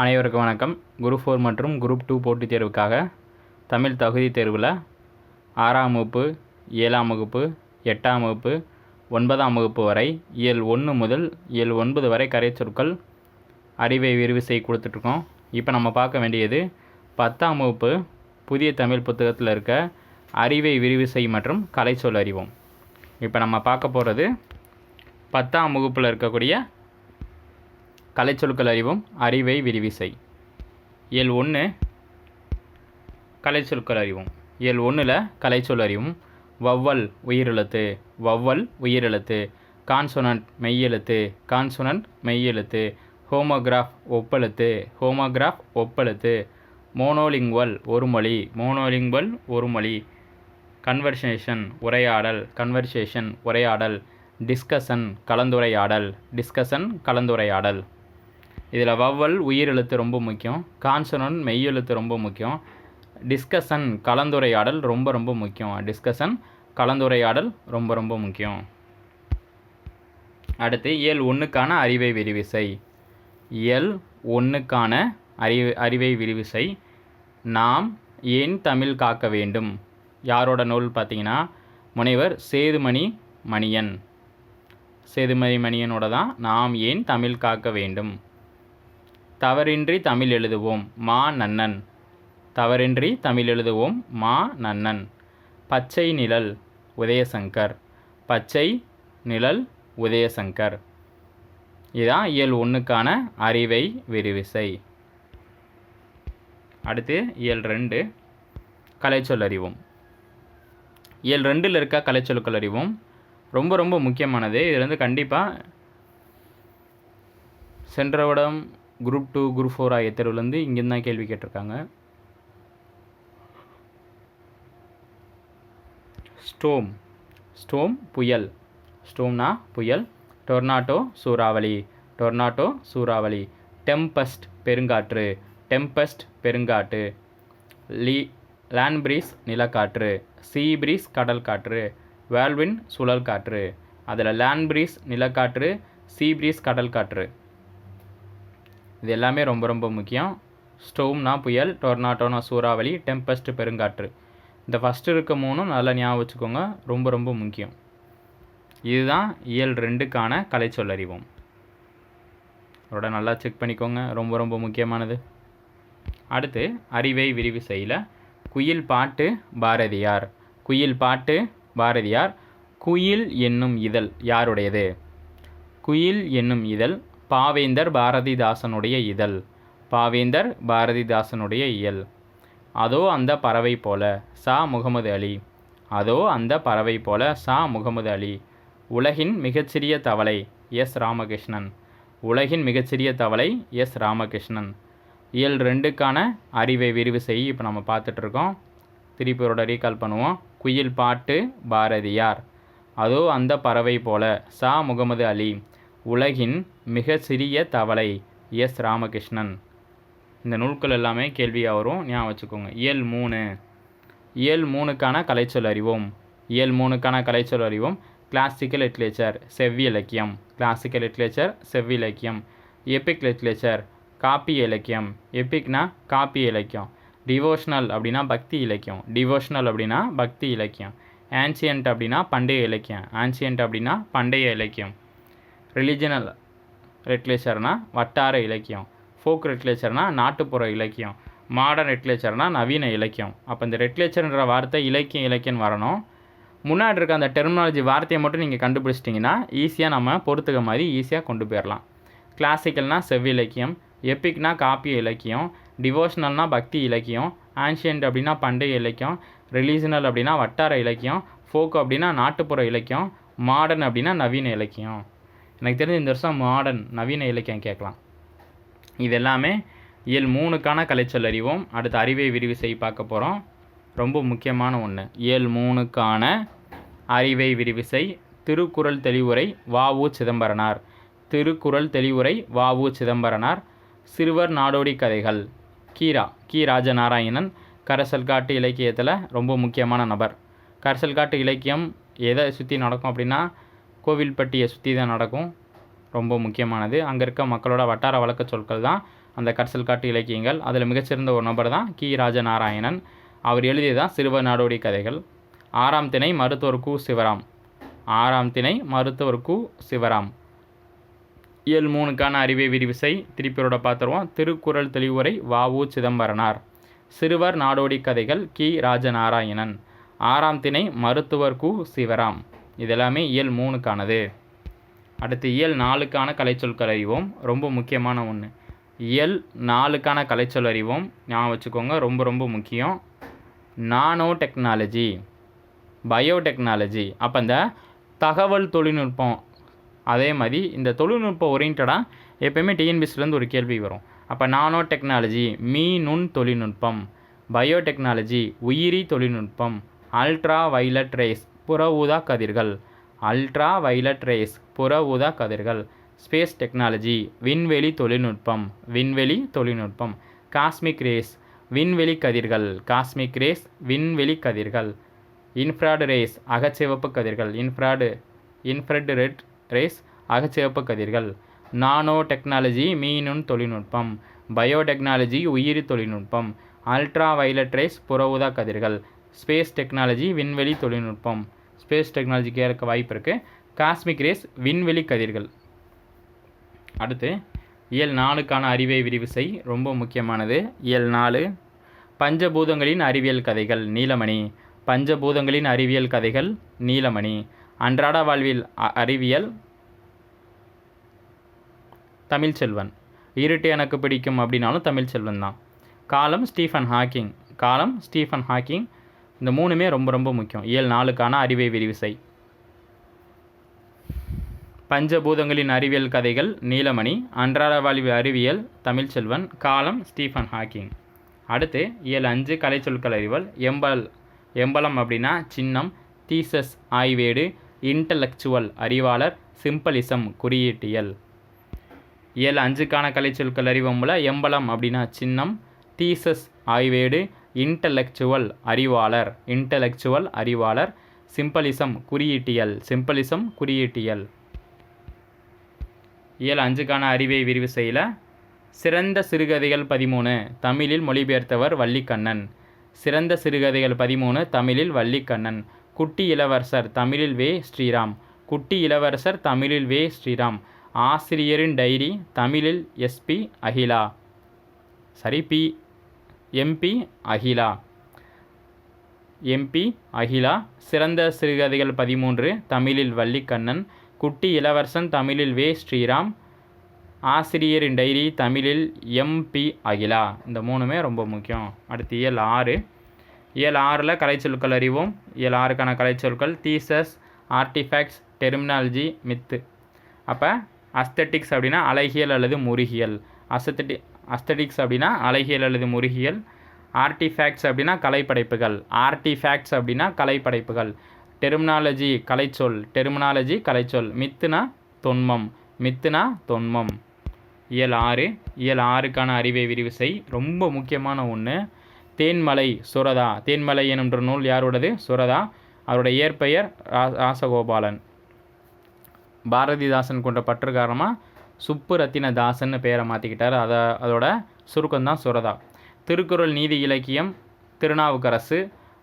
அனைவருக்கும் வணக்கம். Group four மற்றும் குரூப் டூ போட்டித் தேர்வுக்காக தமிழ் தகுதி தேர்வில் ஆறாம் வகுப்பு ஏழாம் வகுப்பு எட்டாம் வகுப்பு ஒன்பதாம் வகுப்பு வரை இயல் ஒன்று முதல் இயல் ஒன்பது வரை கரைச்சொற்கள் அறிவை விரிவு செய்ய கொடுத்துட்ருக்கோம். இப்போ நம்ம பார்க்க வேண்டியது பத்தாம் வகுப்பு புதிய தமிழ் புத்தகத்தில் இருக்க அறிவை விரிவு செய் மற்றும் கலைச்சொல் அறிவோம். இப்போ நம்ம பார்க்க போகிறது பத்தாம் வகுப்பில் இருக்கக்கூடிய கலைச்சொற்கள் அறிவும் அறிவை விரிவிசை. இயல் ஒன்று கலைச்சொற்கள் அறிவும். இயல் ஒன்றில் கலைச்சொல் அறிவும். வவ்வல் உயிரெழுத்து வவ்வல் உயிரெழுத்து. கான்சொனன்ட் மெய்யெழுத்து கான்சொனன்ட் மெய்யெழுத்து. ஹோமோகிராஃப் ஒப்பெழுத்து ஹோமோகிராஃப் ஒப்பெழுத்து. மோனோலிங்குவல் ஒரு மொழி மோனோலிங்குவல் ஒரு மொழி. கன்வர்சேஷன் உரையாடல் கன்வர்சேஷன் உரையாடல். டிஸ்கஷன் கலந்துரையாடல் டிஸ்கஷன் கலந்துரையாடல். இதில் வவ்வல் உயிரெழுத்து ரொம்ப முக்கியம். கான்சனன் மெய்யெழுத்து ரொம்ப முக்கியம். டிஸ்கஷன் கலந்துரையாடல் ரொம்ப ரொம்ப முக்கியம். டிஸ்கஷன் கலந்துரையாடல் ரொம்ப ரொம்ப முக்கியம். அடுத்து இயல் ஒன்றுக்கான அறிவை விரிவிசை. இயல் ஒன்றுக்கான அறிவு அறிவை விரிவிசை. நாம் ஏன் தமிழ் காக்க வேண்டும்? யாரோட நூல் பார்த்தீங்கன்னா முனைவர் சேதுமணி மணியன். சேதுமணி மணியனோட தான் நாம் ஏன் தமிழ் காக்க வேண்டும்? தவறின்றி தமிழ் எழுதுவோம் மா நன்னன். தவறின்றி தமிழ் எழுதுவோம் மா நன்னன். பச்சை நிழல் உதயசங்கர். பச்சை நிழல் உதயசங்கர். இதுதான் இயல் ஒன்றுக்கான அறிவை விரிவிசை. அடுத்து இயல் ரெண்டு கலைச்சொல் அறிவோம். இயல் ரெண்டில் இருக்க கலைச்சொல்கள் அறிவோம். ரொம்ப ரொம்ப முக்கியமானது. இதில் வந்து கண்டிப்பாக சென்ற விடம் குரூப் டூ குரூப் ஃபோர் ஆகிய தேர்வுலேருந்து இங்கேருந்து தான் கேள்வி கேட்டிருக்காங்க. ஸ்டோம் ஸ்டோம் புயல். ஸ்டோம்னா புயல். டொர்னாட்டோ சூறாவளி. டொர்னாட்டோ சூறாவளி. டெம்பஸ்ட் பெருங்காற்று. டெம்பஸ்ட் பெருங்காற்று. லீ லேண்ட் பிரீஸ் நிலக்காற்று. சீ பிரீஸ் கடல் காற்று. வேல்வின் சுழல் காற்று. அதில் லேண்ட் பிரீஸ் நிலக்காற்று. சீ பிரீஸ் கடல் காற்று. இது எல்லாமே ரொம்ப ரொம்ப முக்கியம். ஸ்டோம்னா புயல் டொர்னாட்டோனா சூறாவளி டெம்பஸ்ட் பெருங்காற்று. இந்த ஃபஸ்ட்டு இருக்க மூணும் நல்லா ஞாபகம் வச்சுக்கோங்க. ரொம்ப ரொம்ப முக்கியம். இதுதான் இயல் ரெண்டுக்கான கலை சொல்லறிவோம் அதோட நல்லா செக் பண்ணிக்கோங்க. ரொம்ப ரொம்ப முக்கியமானது. அடுத்து அறிவை விரிவு செய்யல. குயில் பாட்டு பாரதியார். குயில் பாட்டு பாரதியார். குயில் என்னும் இதழ் யாருடையது? குயில் என்னும் இதழ் பாவேந்தர் பாரதிதாசனுடைய இதழ். பாவேந்தர் பாரதிதாசனுடைய இயல். அதோ அந்த பறவை போல சா முகமது அலி. அதோ அந்த பறவை போல சா முகமது அலி. உலகின் மிகச்சிறிய தவளை எஸ் ராமகிருஷ்ணன். உலகின் மிகச்சிறிய தவளை எஸ் ராமகிருஷ்ணன். இயல் ரெண்டுக்கான அறிவை விரிவு செய்ய இப்போ நம்ம பார்த்துட்ருக்கோம். திருப்பியோட ரீகால் பண்ணுவோம். குயில் பாட்டு பாரதியார். அதோ அந்த பறவை போல சா முகமது அலி. உலகின் மிக சிறிய தவளை எஸ். ராமகிருஷ்ணன். இந்த நூல்கள் எல்லாமே கேள்வியாக வரும் ஞாபகம் வச்சுக்கோங்க. இயல் மூணு. இயல் மூணுக்கான கலைச்சொல் அறிவோம். இயல் மூணுக்கான கலைச்சொல் அறிவோம். கிளாசிக்கல் லிட்ரேச்சர் செவ்வி இலக்கியம். கிளாசிக்கல் லிட்ரேச்சர் செவ்வி இலக்கியம். எபிக் லிட்ரேச்சர் காப்பிய இலக்கியம். எபிக்னா காப்பிய இலக்கியம். டிவோஷனல் அப்படின்னா பக்தி இலக்கியம். டிவோஷனல் அப்படின்னா பக்தி இலக்கியம். ஆன்சியன்ட் அப்படின்னா பண்டைய இலக்கியம். ஆன்சியன்ட் அப்படின்னா பண்டைய இலக்கியம். ரிலிஜனல் லிட்ரேச்சர்னால் வட்டார இலக்கியம். ஃபோக் லிட்ரேச்சர்னால் நாட்டுப்புற இலக்கியம். மாடர்ன் லிட்ரேச்சர்னால் நவீன இலக்கியம். அப்போ இந்த லிட்ரேச்சர்ன்ற வார்த்தை இலக்கியம் இலக்கியம் வரணும். முன்னாடி இருக்க அந்த டெர்மினாலஜி வார்த்தையை மட்டும் நீங்கள் கண்டுபிடிச்சிட்டிங்கன்னா ஈஸியாக நம்ம பொறுத்துக்க மாதிரி ஈஸியாக கொண்டு போயிடலாம் கிளாசிக்கல்னால் செவ்வி இலக்கியம் எப்பிக்னா காப்பிய இலக்கியம் டிவோஷனல்னால் பக்தி இலக்கியம் ஆன்ஷியன்ட் அப்படின்னா பண்டைய இலக்கியம் ரிலீஜனல் அப்படின்னா வட்டார இலக்கியம் ஃபோக் அப்படின்னா நாட்டுப்புற இலக்கியம் மாடர்ன் அப்படின்னா நவீன இலக்கியம். எனக்கு தெரிஞ்ச இந்த வருஷம் மாடர்ன் நவீன இலக்கியம் கேட்கலாம். இது எல்லாமே இயல் மூணுக்கான கலைச்சொல் அறிவோம். அடுத்து அறிவை விரிவு செய் பார்க்க போகிறோம் ரொம்ப முக்கியமான ஒன்று இயல் மூணுக்கான அறிவை விரிவிசை திருக்குறள் தெளிவுரை வாவு சிதம்பரனார். திருக்குறள் தெளிவுரை வாவு சிதம்பரனார். சிறுவர் நாடோடி கதைகள். கீரா கி. ராஜநாராயணன் கரசல்காட்டு இலக்கியத்தில் ரொம்ப முக்கியமான நபர். கரசல்காட்டு இலக்கியம் எதை சுற்றி நடக்கும் அப்படின்னா கோவில்பட்டியை சுற்றி தான் நடக்கும். ரொம்ப முக்கியமானது. அங்கே இருக்க மக்களோட வட்டார வழக்க சொற்கள் தான் அந்த கட்சல் காட்டு இலக்கியங்கள். அதில் மிகச்சிறந்த ஒரு நபர் தான் கி. ராஜநாராயணன். அவர் எழுதியதான் சிறுவர் நாடோடி கதைகள். ஆறாம் திணை மருத்துவர் கு. சிவராம். ஆறாம் திணை மருத்துவர் கு. சிவராம். இயல் மூணுக்கான அறிவை விரிவிசை திருப்பியோட பார்த்துருவோம் திருக்குறள் தெளிவுரை வாவு சிதம்பரனார். சிறுவர் நாடோடி கதைகள் கி. ராஜநாராயணன். ஆறாம் திணை மருத்துவர் கு. சிவராம். இதெல்லாமே இயல் மூணுக்கானது. அடுத்து இயல் நாலுக்கான கலைச்சொற்கள் அறிவோம். ரொம்ப முக்கியமான ஒன்று இயல் நாலுக்கான கலைச்சொல் அறிவோம். ஞாபகம் வச்சுக்கோங்க ரொம்ப ரொம்ப முக்கியம். Nano technology biotechnology. அப்போ இந்த தகவல் தொழில்நுட்பம் அதே மாதிரி இந்த தொழில்நுட்ப ஓரியன்டாக எப்போயுமே டிஎன்பிசிலேருந்து ஒரு கேள்வி வரும். அப்போ நானோ டெக்னாலஜி மீ நுண் தொழில்நுட்பம். பயோடெக்னாலஜி உயிரி தொழில்நுட்பம். அல்ட்ரா வைலட் ரேஸ் புற ஊதா கதிர்கள் அல்ட்ரா வைலட் ரேஸ் புற ஊதா கதிர்கள் ஸ்பேஸ் டெக்னாலஜி விண்வெளி தொழில்நுட்பம் விண்வெளி தொழில்நுட்பம். காஸ்மிக் ரேஸ் விண்வெளி கதிர்கள். காஸ்மிக் ரேஸ் விண்வெளி கதிர்கள். இன்ஃப்ராடு ரேஸ் அகச்சிவப்பு கதிர்கள். இன்ஃப்ராடு இன்ஃப்ரட் ரெட் ரேஸ் அகச்சிவப்பு கதிர்கள். நானோ டெக்னாலஜி மீனுண் தொழில்நுட்பம். பயோடெக்னாலஜி உயிரி தொழில்நுட்பம். அல்ட்ரா வைலட் ரேஸ் புற ஊதா கதிர்கள் ஸ்பேஸ் டெக்னாலஜி விண்வெளி தொழில்நுட்பம். ஸ்பேஸ் டெக்னாலஜிக்கு இருக்க வாய்ப்பு இருக்குது காஸ்மிக் ரேஸ் விண்வெளி கதிர்கள். அடுத்து இயல் நாலுக்கான அறிவை செய் ரொம்ப முக்கியமானது. இயல் நாலு பஞ்சபூதங்களின் அறிவியல் கதைகள் நீலமணி. பஞ்சபூதங்களின் அறிவியல் கதைகள் நீலமணி. அன்றாட வாழ்வில் அறிவியல் தமிழ்ச்செல்வன். இருட்டு எனக்கு பிடிக்கும் அப்படின்னாலும் தமிழ்ச்செல்வன் தான். காலம் ஸ்டீஃபன் ஹாக்கிங். காலம் ஸ்டீஃபன் ஹாக்கிங் இந்த மூணுமே ரொம்ப ரொம்ப முக்கியம். இயல் நாலுக்கான அறிவை விரிவிசை பஞ்சபூதங்களின் அறிவியல் கதைகள் நீலமணி அன்றாட வாழ்வு அறிவியல் தமிழ்ச்செல்வன் காலம் ஸ்டீஃபன் ஹாக்கிங். அடுத்து இயல் அஞ்சு கலைச்சொற்கள் அறிவல் எம்பல் எம்பலம் அப்படின்னா சின்னம் தீசஸ் ஆய்வேடு இன்டலெக்சுவல் அறிவாளர் சிம்பலிசம் குறியீட்டியல். இயல் அஞ்சுக்கான கலைச்சொற்கள் அறிவம்புல எம்பலம் அப்படின்னா சின்னம் தீசஸ் ஆய்வேடு இன்டலெக்சுவல் அறிவாளர். இன்டலெக்சுவல் அறிவாளர். சிம்பலிசம் குறியீட்டியல். சிம்பலிசம் குறியீட்டியல். இயல் அஞ்சுக்கான அறிவை விரிவு செய்யல. சிறந்த சிறுகதைகள் பதிமூணு. தமிழில் மொழிபெயர்த்தவர் வள்ளிக்கண்ணன். சிறந்த சிறுகதைகள் பதிமூணு. தமிழில் வள்ளிக்கண்ணன். குட்டி இளவரசர் தமிழில் வே. ஸ்ரீராம். குட்டி இளவரசர் தமிழில் வே. ஸ்ரீராம். ஆசிரியரின் டைரி தமிழில் எஸ்பி அகிலா. சரி P. MP Akila. MP Akila சிறந்த சிறுகதைகள் பதிமூன்று தமிழில் வள்ளிக்கண்ணன் குட்டி இளவரசன் தமிழில் வே. ஸ்ரீராம் ஆசிரியரின் டைரி தமிழில் எம்பி அகிலா. இந்த மூணுமே ரொம்ப முக்கியம். அடுத்து இயல் ஆறு. இயல் ஆறில் கலைச்சொற்கள் அறிவோம். இயல் ஆறுக்கான கலைச்சொற்கள் தீசஸ் ஆர்டிஃபேக்ட்ஸ் டெர்மினாலஜி மித்து அப்போ அஸ்தட்டிக்ஸ் அப்படின்னா அழகியல் அல்லது முருகியல். அஸ்தட்டி அஸ்தட்டிக்ஸ் அப்படின்னா அழகியல் அல்லது முருகியல். ஆர்டிஃபேக்ட்ஸ் அப்படின்னா கலைப்படைப்புகள். ஆர்டிஃபேக்ட்ஸ் அப்படின்னா கலைப்படைப்புகள். டெர்மினாலஜி கலைச்சொல். டெர்மினாலஜி கலைச்சொல். மித்துனா தொன்மம். மித்துனா தொன்மம். இயல் ஆறு. இயல் ஆறுக்கான அறிவை விரிவு செய். ரொம்ப முக்கியமான ஒன்று தேன்மலை சுரதா. தேன்மலை எனுன்ற நூல் யாரோடது சுரதா. அவருடைய இயற்பெயர் ரா- ராசகோபாலன். பாரதிதாசன் கொண்ட பற்று காரணமாக சுப்பு ரத்தின தாசன்னு பேரை மாற்றிக்கிட்டார் அதை அதோட சுருக்கம் தான் சுரதா திருக்குறள் நீதி இலக்கியம் திருநாவுக்கரசு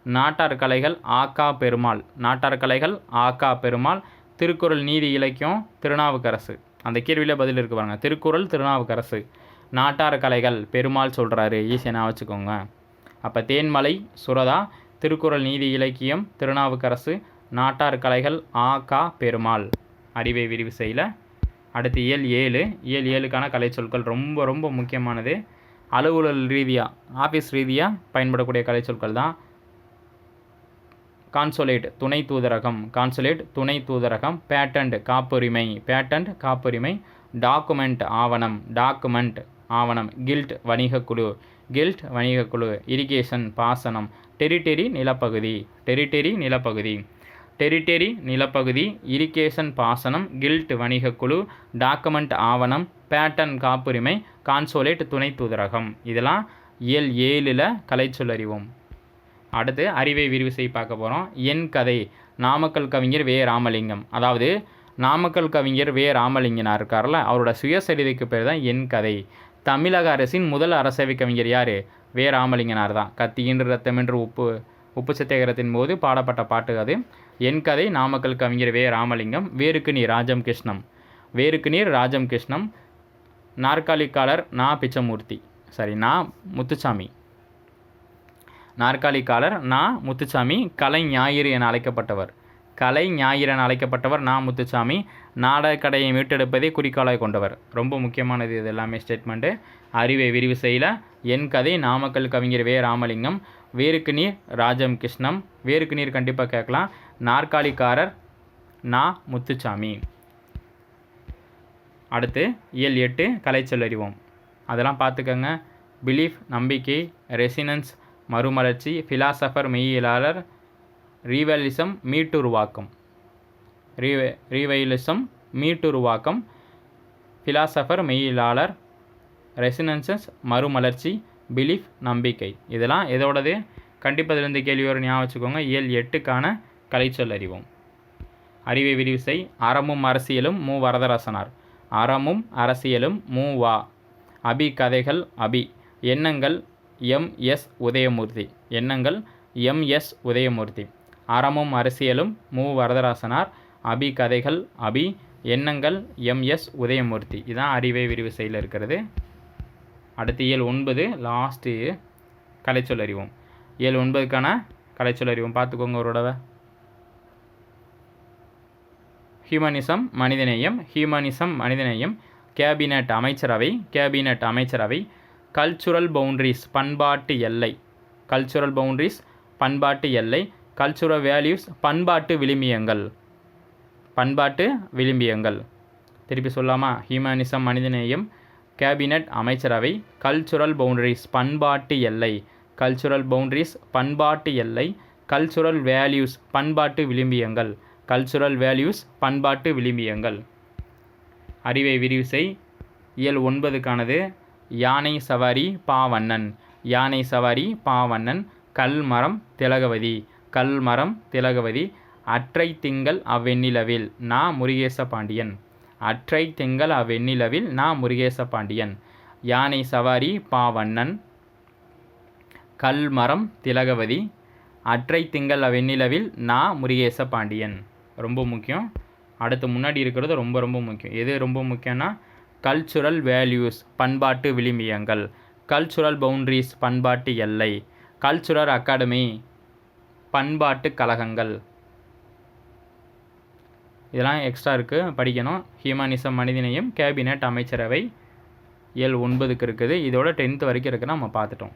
நாட்டார் கலைகள் ஆக்கா பெருமாள். நாட்டார் கலைகள் ஆக்கா பெருமாள் திருக்குறள் நீதி இலக்கியம் திருநாவுக்கரசு. அந்த கேள்வியில் பதில் இருக்கு பாருங்கள் திருக்குறள் திருநாவுக்கரசு. நாட்டார் கலைகள் பெருமாள் சொல்கிறாரு ஈஸியாக வச்சுக்கோங்க. அப்போ தேன்மலை சுரதா திருக்குறள் நீதி இலக்கியம் திருநாவுக்கரசு நாட்டார் கலைகள் ஆ கா பெருமாள். அறிவை விரிவு செய்யலை. அடுத்து இயல் ஏழு. இயல் ஏழுக்கான கலைச்சொற்கள் ரொம்ப ரொம்ப முக்கியமானது. அலுவலல் ரீதியாக ஆஃபீஸ் ரீதியாக பயன்படக்கூடிய கலைச்சொற்கள் தான். கான்சுலேட் துணை தூதரகம். கான்சுலேட் துணை தூதரகம். பேட்டன்ட் காப்புரிமை. பேட்டன்ட் காப்புரிமை. டாக்குமெண்ட் ஆவணம். டாக்குமெண்ட் ஆவணம். கில்ட் வணிகக்குழு. கில்ட் வணிகக்குழு. இரிகேஷன் பாசனம். டெரிட்டரி நிலப்பகுதி. டெரிட்டரி நிலப்பகுதி. டெரிட்டரி நிலப்பகுதி இரிகேஷன் பாசனம் கில்ட் வணிகக்குழு டாக்குமெண்ட் ஆவணம் பேட்டன் காப்புரிமை கான்சோலேட் துணை தூதரகம். இதெல்லாம் இயல் ஏழில் கலைச்சொல் அறிவோம் அடுத்து அறிவை விரிவு செய்ய பார்க்க போகிறோம் என் கதை நாமக்கல் கவிஞர் வே. ராமலிங்கம். அதாவது நாமக்கல் கவிஞர் வே. ராமலிங்கனார் இருக்கார்ல அவரோட சுயசரிதைக்கு பேர் தான் என் கதை. தமிழக அரசின் முதல் அரசவை கவிஞர் யார்? வே. ராமலிங்கனார் தான். கத்தியின்று ரத்தம் என்று உப்பு. உப்பு சத்தியாகிரகத்தின் போது பாடப்பட்ட பாட்டு அது. என் கதை நாமக்கல் கவிஞர் வே. ராமலிங்கம். வேருக்கு நீர் ராஜம் கிருஷ்ணம் வேருக்கு நீர் ராஜம் கிருஷ்ணம் நாற்காலிக்காலர் நா. பிச்சமூர்த்தி. சரி நா. முத்துசாமி. நாற்காலிக்காலர் நா. முத்துசாமி கலை ஞாயிறு என அழைக்கப்பட்டவர். கலை ஞாயிறன் அழைக்கப்பட்டவர் நா. முத்துசாமி. நாடகக்கடையை மீட்டெடுப்பதே குறிக்கோளாய் கொண்டவர். ரொம்ப முக்கியமானது இது எல்லாமே ஸ்டேட்மெண்ட்டு அறிவை விரிவு செய்யல என் கதை நாமக்கல் கவிஞர் வே. ராமலிங்கம். வேருக்கு நீர் ராஜம் கிருஷ்ணம். வேருக்கு நீர் கண்டிப்பாக கேட்கலாம். நாற்காலிக்காரர் நா. முத்துசாமி. அடுத்து இயல் எட்டு கலைச்சொல் அறிவோம் அதெல்லாம் பார்த்துக்கங்க. பிலீஃப் நம்பிக்கை ரெசினன்ஸ் மறுமலர்ச்சி ஃபிலாசபர் மெய்யியலாளர் ரீவலிசம் மீட்டுருவாக்கம். ரீவ ரீவைலிசம் மீட்டுருவாக்கம் ஃபிலாசபர் மெய்யியலாளர் ரெசினன்சஸ் மறுமலர்ச்சி பிலீஃப் நம்பிக்கை. இதெல்லாம் எதோடது? கண்டிப்பதிலிருந்து கேள்வி வரும் ஞாபகம் வச்சுக்கோங்க. இயல் எட்டுக்கான கலைச்சொல் அறிவோம். அறிவை விரிவு செய். அறமும் அரசியலும் மு. வரதராசனார். அறமும் அரசியலும் மு. வா. அபி கதைகள் அபி. எண்ணங்கள் எம். எஸ். உதயமூர்த்தி. எண்ணங்கள் எம். எஸ். உதயமூர்த்தி. அறமும் அரசியலும் மு. வரதராசனார். அபி கதைகள் அபி எண்ணங்கள் எம். எஸ். உதயமூர்த்தி. இதான் அறிவை விரிவு செயலில் இருக்கிறது. அடுத்து இயல் ஒன்பது லாஸ்ட்டு கலைச்சொல் அறிவோம். ஏழு ஒன்பதுக்கான கலைச்சொல் அறிவோம். பார்த்துக்கோங்க ஒரு தடவை. ஹியூமனிசம் மனிதநேயம். ஹியூமனிசம் மனிதநேயம். கேபினட் அமைச்சரவை கேபினட் அமைச்சரவை. கல்ச்சுரல் பவுண்ட்ரிஸ் பண்பாட்டு எல்லை. கல்ச்சுரல் பவுண்ட்ரிஸ் பண்பாட்டு எல்லை. கல்ச்சுரல் வேல்யூஸ் பண்பாட்டு விளிம்பியங்கள். பண்பாட்டு விளிம்பியங்கள். திருப்பி சொல்லாமா? ஹியூமனிசம் மனிதநேயம் கேபினட் அமைச்சரவை கல்ச்சுரல் பவுண்டரிஸ் பண்பாட்டு எல்லை. கல்ச்சுரல் பவுண்டரிஸ் பண்பாட்டு எல்லை. கல்ச்சுரல் வேல்யூஸ் பண்பாட்டு விளிம்பியங்கள். கல்ச்சுரல் வேல்யூஸ் பண்பாட்டு விளிம்பியங்கள். அறிவை விரிவுசை இயல் ஒன்பதுக்கானது யானை சவாரி பாவண்ணன். யானை சவாரி பாவண்ணன். கல்மரம் திலகவதி. கல்மரம் திலகவதி அற்றை திங்கள் அவ்வெண்ணிலவில் நா முருகேச பாண்டியன் அற்றை திங்கள் அவ்வெண்ணிலவில் நா முருகேச பாண்டியன் யானை சவாரி பாவண்ணன். கல்மரம் திலகவதி அற்றை திங்கள் அவ்வெண்ணிலவில் நா முருகேச பாண்டியன் ரொம்ப முக்கியம். அடுத்து முன்னாடி இருக்கிறது ரொம்ப ரொம்ப முக்கியம். எது ரொம்ப முக்கியம்னா கல்ச்சுரல் வேல்யூஸ் பண்பாட்டு விளிமியங்கள் கல்ச்சுரல் பவுண்ட்ரிஸ் பண்பாட்டு எல்லை. கல்ச்சுரல் அகாடமி பண்பாட்டு கழகங்கள். இதெல்லாம் எக்ஸ்ட்ரா இருக்குது படிக்கணும். ஹியூமனிசம் மனிதநேயம் கேபினட் அமைச்சரவை எல் ஒன்பதுக்கு இருக்குது. இதோட டென்த்து வரைக்கும் இருக்குது நம்ம பார்த்துட்டோம்.